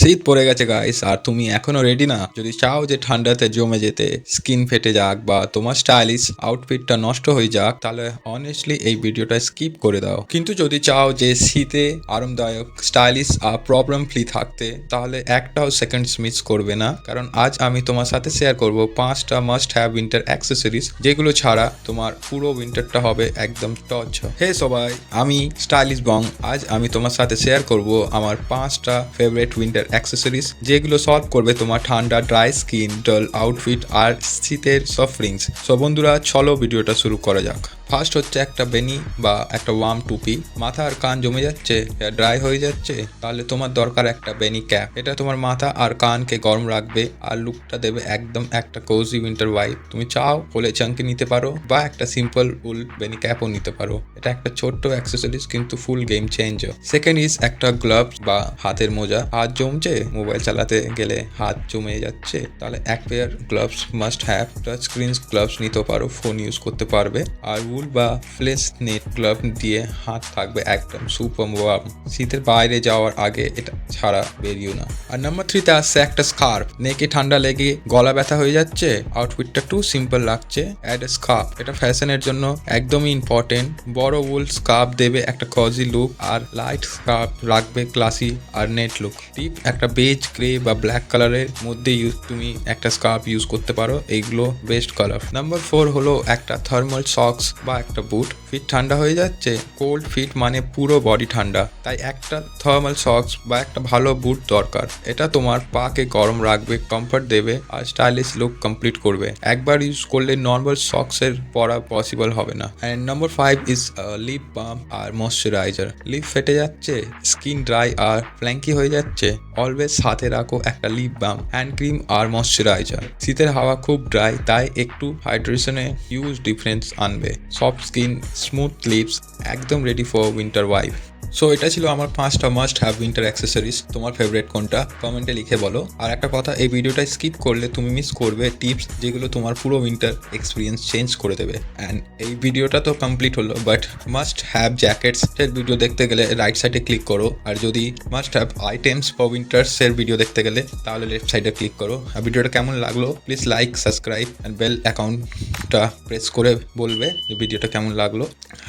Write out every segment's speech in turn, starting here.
শীত পড়ে গেছে গাইস আর তুমি এখনও রেডি না? যদি চাও যে ঠান্ডাতে জমে যেতে স্কিন ফেটে যাক বা তোমার স্টাইলিশ আউটফিটটা নষ্ট হয়ে যাক, তাহলে অনেস্টলি এই ভিডিওটা স্কিপ করে দাও। কিন্তু যদি চাও যে শীতে আরামদায়ক স্টাইলিশ আর প্রবলেম ফ্রি থাকতে, তাহলে একটাও সেকেন্ডস মিস করবে না। কারণ আজ আমি তোমার সাথে শেয়ার করব পাঁচটা মাস্ট হ্যাভ উইন্টার অ্যাক্সেসরিজ যেগুলো ছাড়া তোমার পুরো উইন্টারটা হবে একদম টচ হে সবাই, আমি স্টাইলিশ বং। আজ আমি তোমার সাথে শেয়ার করব আমার পাঁচটা ফেভারিট উইন্টার অ্যাক্সেসরিজ যেগুলো সলভ করবে তোমার ঠান্ডা ড্রাই স্কিন ডল আউটফিট আর শীতের সফরিংস সো বন্ধুরা, চলো ভিডিওটা শুরু করা যাক। ফার্স্ট হচ্ছে একটা বেনি বা একটা ওয়ার্ম টুপি। মাথা আর কান জমে যাচ্ছে ড্রাই হয়ে যাচ্ছে, তাহলে তোমার দরকার একটা বেনি ক্যাপ এটা তোমার মাথা আর কানকে গরম রাখবে আর লুকটা দেবে একদম একটা কোজি উইন্টার ওয়াইপ তুমি চাও কোলে চাঙ্কি নিতে পারো বা একটা সিম্পল উল বেনি ক্যাপও নিতে পারো। এটা একটা ছোট্ট অ্যাক্সেসরিজ কিন্তু full game change second is একটা গ্লাভস বা হাতের মোজা। হাত জমছে মোবাইল চালাতে গেলে হাত জমে যাচ্ছে, তাহলে এক pair gloves must have touch screen gloves নিতে পারো ফোন ইউজ করতে পারবে। আর উল বা ফ্লেস নেট গ্লাভ দিয়ে হাত থাকবে একদম সুপার ওয়ার্ম শীতের বাইরে যাওয়ার আগে এটা ছাড়া বেরিও না। আর নাম্বার থ্রি থ্রিতে আসছে একটা স্কার্ফ নেকে ঠান্ডা লেগে গলা ব্যথা হয়ে যাচ্ছে আউটফিটটা টু সিম্পল লাগছে অ্যাড স্কার্ফ এটা ফ্যাশনের জন্য একদমই ইম্পর্টেন্ট বড় উল স্কার্ফ দেবে একটা কজি লুক আর লাইট স্কার্ফ রাখবে ক্লাসি আর নেট লুক টিপ একটা বেজ গ্রে বা ব্ল্যাক কালারের মধ্যে ইউজ তুমি একটা স্কার্ফ ইউজ করতে পারো। এইগুলো বেস্ট কালার নাম্বার ফোর হলো একটা থার্মাল সক্স বা একটা বুট ফিট ঠান্ডা হয়ে যাচ্ছে কোল্ড ফিট মানে পুরো বডি ঠান্ডা। তাই একটা থার্মাল সক্স বা একটা ভালো বুট দরকার। এটা তোমার পাকে গরম রাখবে কমফর্ট দেবে আর স্টাইলিশ লুক কমপ্লিট করবে। একবার ইউজ করলে নর্মাল সক্সের পরা পসিবল হবে না। And number five is lip balm R moisturiser lip ফেটে যাচ্ছে স্কিন ড্রাই আর ফ্ল্যাঙ্কি হয়ে যাচ্ছে। অলওয়েজ সাথে রাখো একটা লিপ বাম হ্যান্ড ক্রিম আর ময়শ্চারাইজার শীতের হাওয়া খুব ড্রাই তাই একটু হাইড্রেশনে হিউজ ডিফারেন্স আনবে। সফট স্কিন স্মুথ লিপস একদম ready for winter wife so এটা ছিল আমার পাঁচটা মাস্ট হ্যাভ উইন্টার অ্যাক্সেসরিজ তোমার ফেভারিট কোনটা? কমেন্টে লিখে বলো। আর একটা কথা, এই ভিডিওটা স্কিপ করলে তুমি মিস করবে টিপস যেগুলো তোমার পুরো উইন্টার এক্সপিরিয়েন্স চেঞ্জ করে দেবে। অ্যান্ড এই ভিডিওটা তো কমপ্লিট হলো বাট মাস্ট হ্যাভ জ্যাকেটস এর ভিডিও দেখতে গেলে রাইট সাইডে ক্লিক করো। আর যদি must have items for winters এর ভিডিও দেখতে গেলে, তাহলে লেফট সাইডে ক্লিক করো। আর ভিডিওটা কেমন লাগল please like subscribe and bell অ্যাকাউন্টটা প্রেস করে বলবে যে ভিডিওটা কেমন লাগল।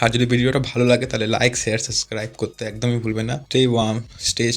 আর যদি ভিডিওটা ভালো লাগে, তাহলে লাইক শেয়ার সাবস্ক্রাইব করতে একদমই ভুলবে না। Stay worm stay